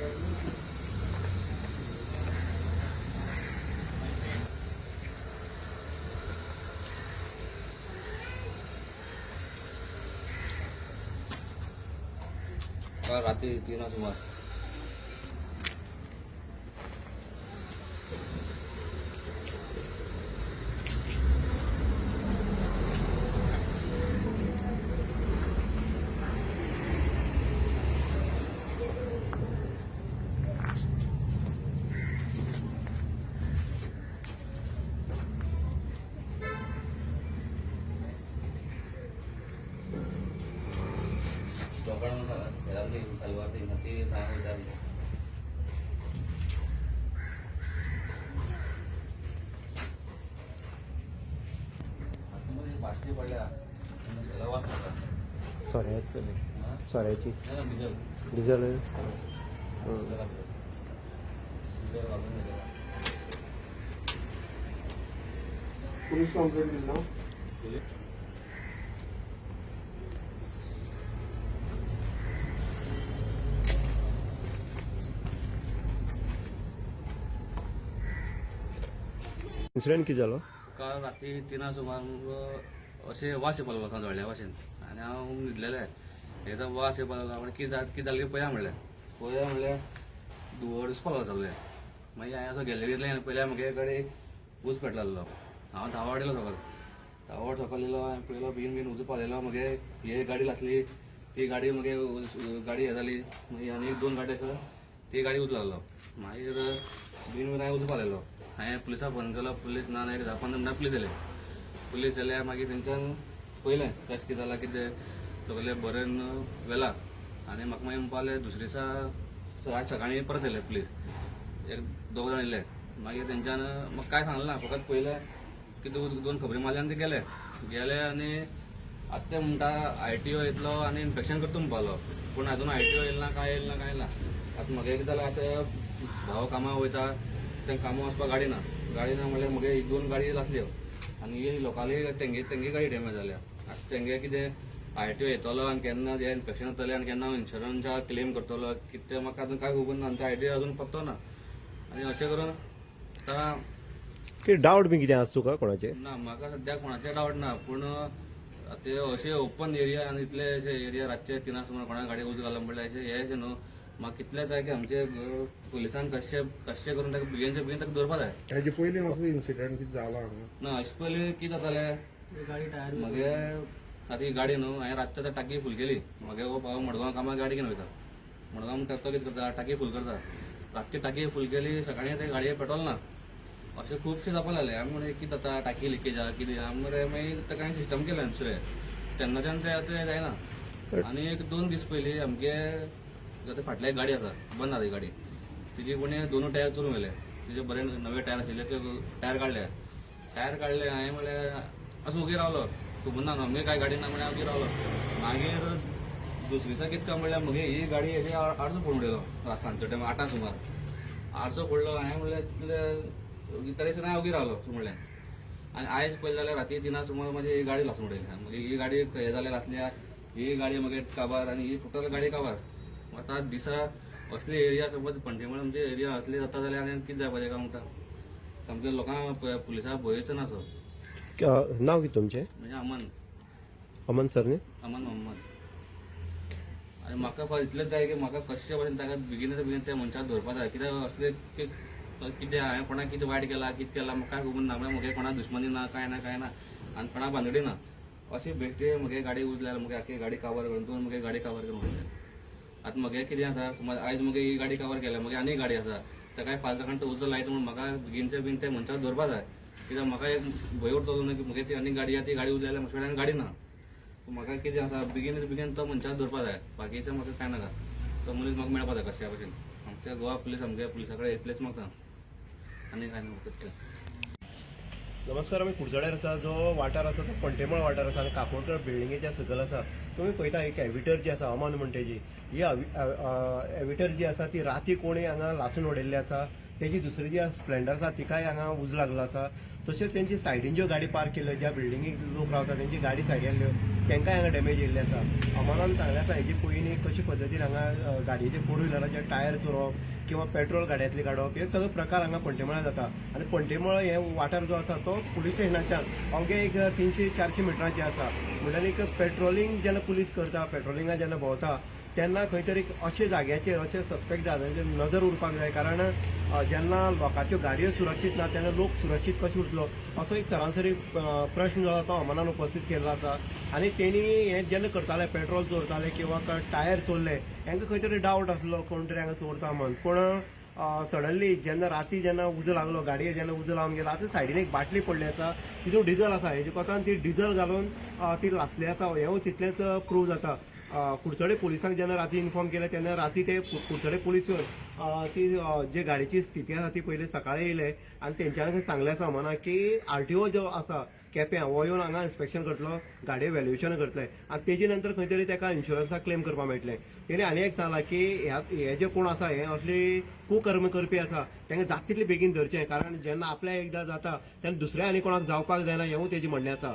Kalau rati tina semua. Salwar ती सांग विचारली आतमध्ये बाटली पडल्या होता सोऱ्याच हा? सोऱ्याची डिझेल. दिलं. पोलीस कंप्लेंट दिली ना? इन्सिडेंट कितें जालो काल रात्री तिना सुमार अशें वास येवपा लागलो सांजवळ्या भाशेन आनी हांव न्हिदलेलें एकदम वास येवपाक लागलो म्हणल्यार कितें जात कितें जालें पळया म्हणलें. पळया म्हणल्यार धुवळ दिसपा लागलो मागीर म्हणजे हांवें असो गॅलरींतल्यान पयल्या म्हगे कडेन उज पेटलेलो. हांव धांवड येयलो सकयल धांवड सकल येयलो हांवें पयलो बेगीन बेगीन उजो पावलेलो म्हगे हे गाडी आसली ती गाडी मगे गाडी हे जाली मागीर आनी एक दोन गाडी आसा ती गाडी उजो लागलो मागीर बेगीन बेगीन हांवें उजो पावलेलो हांवें पुलिसाक फोन केलो पुलीस ना ना एक धा पंदरा मिनटां पुलीस येले पुलीस येयल्या मागीर तेंच्यान पयलें कशें कितें जालां कितें सगलें बरें व्हेलां आनी म्हाका मागीर म्हणपालें दुसरे दिसा आज सकाळीं परत येयले पुलीस. एक दोग जाण येयले मागीर तेंच्यान म्हाका कांय सांगलें ना फकत पयलें कितें दोन खबरी मारले ते गेले. गेले आनी आतां ते म्हणटा आय टी ओ येतलो आनी इन्फेक्शन करता म्हणपालो पूण अजून आय टी ओ येयला ना काय येयला ना काय ना. आतां म्हाका कितें जालां आतां भाव कामां वयता तें कामां वचपाक गाडी ना गाडी ना म्हणल्यार म्हगे एक दोन गाडी आसल्यो आनी ही लोकाली तेंगे तेंगे गाडी डॅमेज जाल्या आतां तेंगे कितें? आय टी ओ येतलो आनी केन्ना ते इन्स्पेक्शन जातलें आनी केन्ना इन्शुरन्सा क्लेम करतलो. कितें? तें म्हाका आजून कांय खबर ना आनी ते आय टी ओ अजून पत्तो ना. आनी अशें करून आतां कितें डावट बी कितें आसा तुका कोणाचेर ना म्हाका सद्याक कोणाचें डावट ना. पूण ते अशें ओपन एरिया आनी इतले अशे एरिया रातचे तिना सुमार कोणा गाडी उज घालून पडले अशें हे अशें न्हू म्हाका कितलें जाय की आमचे पुलिसान कशें कशें करून ताका बेगीनचे बेगीन ताका दवरपा जाय हेजे पयलीं असो इन्सिडेंट कितें जाला हांगा ना अशें पयलीं कितें जातालें? मागे आतां ही गाडी न्हू हांवें रातच्या आतां टाकी फूल केली मागे हो भाव मडगांव कामाक गाडी घेवन वयता. मडगांव म्हणटा तो कितें करता? टाकी फूल करता. रातची टाकी फूल केली सकाळीं ते गाडये पेट्रोल ना. अशें खुबशें जावपा लागलें आमी म्हणलें कितें जाता? टाकी लिकेज आहा कितें? आमी मरे मागीर ताका हांवें सिस्टम केलें दुसरें. तेन्नाच्यान तें आतां जायना. आनी एक दोन दीस पयलीं आमगे आतां फाटल्या एक गाडी आसा बंद आहा ती गाडी. तिजे कोणी दोनूय टायर चोरून व्हेले तिजे बरे नवे टायर आशिल्ले ते टायर काडले टायर काडले हांवें म्हळ्यार असो उगे रावलो. खबर ना आमगे काय गाडी ना म्हळ्यार हांव रावलो. मागीर दुसरे दिसा कितें काय म्हणल्यार म्हगे ही गाडी हेजे आडसो पडून उडयलो सांजच्या टायम आठां सुमार. आडसो पडलो हांवें म्हणलें तितले तरेसून हांवें उगी रावलो म्हणलें. आनी आयज पळयलें जाल्यार राती तिना सुमार म्हाजी ही गाडी लासून उडयली मागीर ही गाडी हे जाल्यार आसल्या ही गाडी मागीर काबार आनी ही टोटल गाडी काबार. आतां दिसा असले एरिया समज पंटेमळ म्हणजे एरिया असले जाता जाल्यार आनी कितें जाय पाहिजे काय म्हणटा सामके लोकांक प- पुलिसाक भंयच ना सो क- नांव कितें तुमचें? म्हणजे अमन. अमन सर न्ही अमन मोहम्मद. आनी म्हाका फक्त इतलेंच जाय की म्हाका कशे भशेन ताका बेगिनाच्या बेगीन त्या मनशाक धरपा जाय कित्याक असले की- कितें हांवें कोणाक कितें वायट केला कितें केला म्हाका कांय खबर ना म्हळ्यार म्हगे कोणा दुश्मनी ना काय ना काय ना. आनी कोणा बांदडी ना. अशी बेश्टे म्हगे गाडी उजल्यार म्हगे आख्खी गाडी कवर करून तूं म्हगे गाडी कवर करून. म्हणलें आतां म्हगे कितें आसा समज आयज म्हगे ही गाडी कवर केल्या म्हगे आनी गाडी आसा ताका फाल सकाळ तो उजो लायता म्हणून म्हाका बेगीनचे बीन ते मनशाक धरपा जाय कित्याक म्हाका एक भंय उरतलो न्हू की म्हगे ती आनी गाडी आसा ती गाडी उजल्यार म्हजे कडेन गाडी ना. म्हाका कितें आसा बेगीन बेगीन तो मनशाक धरपा जाय बाकीचें म्हाका कांय नाका. तो मनीस म्हाका मेळपा जाय कशा भशेन आमच्या गोवा पुलीस आमच्या पुलिसा कडेन येतलेच म्हाका आनी कांय ना म्हाका नमस्कार आमी कुडचड्यार आसा जो वाठार आसा तो पणटेमळ वाठार आसा आनी काकोणकर बिल्डिंगेच्या सकयल आसा तुमी पळयता एक एविटर जी आसा अमन म्हणटे जी ही एविटर जी आसा ती राती कोणी हांगा लासून उडयल्ली आसा तेजी दुसरी जी स्प्लेंडर आसा तिकाय हांगा उज लागलो आसा तशेंच तेंची सायडीन ज्यो गाडी पार्क केल्यो ज्या बिल्डिंगेक लोक रावता तेंची गाडी सायडीन तेंकाय हांगा डॅमेज येयल्ली आसा अमरान सांगलें आसा हेजी पयलीं कशे पद्दतीन हांगा गाडयेचे फोर व्हिलराचे टायर चोरप किंवा पेट्रोल गाड्यांतले काडप हे सगळे प्रकार हांगा पंटेमळा जाता आनी पंटेमळ हे वाठार जो आसा तो पुलीस स्टेशनाच्यान अवघे एक तिनशे चारशे मिटरांचे आसा म्हणल्यार एक पेट्रोलिंग जेन्ना पुलीस करता पेट्रोलिंगा जेन्ना भोंवता तेन्ना खंय तरी अशे जाग्याचेर अशे सस्पेक्ट जाग्याचेर नजर उरपाक जाय. कारण जेन्ना लोकांच्यो गाडयो सुरक्षीत ना तेन्ना लोक सुरक्षीत कशे उरतलो? असो एक सरासरी प्रश्न जो आसा तो हवामानान उपस्थित केल्लो आसा. आनी तेणी हें जेन्ना करताले पेट्रोल चोरताले किंवा टायर चोरले हांकां खंय तरी डावट आसलो कोण तरी हांगा चोरता म्हण. पूण सडनली जेन्ना राती जेन्ना उजो लागलो गाडये जेन्ना उजो लावन गेलो आतां सायडीन एक बाटली पडली आसा. तितून डिझल आसा हेजे कोतान ती डिझल घालून ती लासली आसा. हेंवूय हो तितलेंच प्रूव जाता कुडचडे पुलिसांक जेन्ना राती इन्फॉर्म केलें तेन्ना राती ते कुडचडे पुलीस ती जे गाडयेची स्थिती आसा ती पयली सकाळी येयले आनी तेंच्यांनी सांगलें आसा म्हणा की आर टी ओ जो आसा केप्यां हो येवन हांगा इन्स्पेक्शन करतलो गाडये वेल्युएशन करतले. आनी तेजे नंतर खंय तरी तेका इन्शुरन्साक क्लेम करपाक मेळटलें. तेणी आनी एक सांगलां की ह्या हे जे कोण आसा हे असली कुकर्म करपी आसा तांकां जाता तितले बेगीन धरचें कारण जेन्ना आपल्या एकदां जाता तेन्ना दुसऱ्या आनी कोणाक जावपाक जायना हेंवूय तेजें म्हणणें आसा.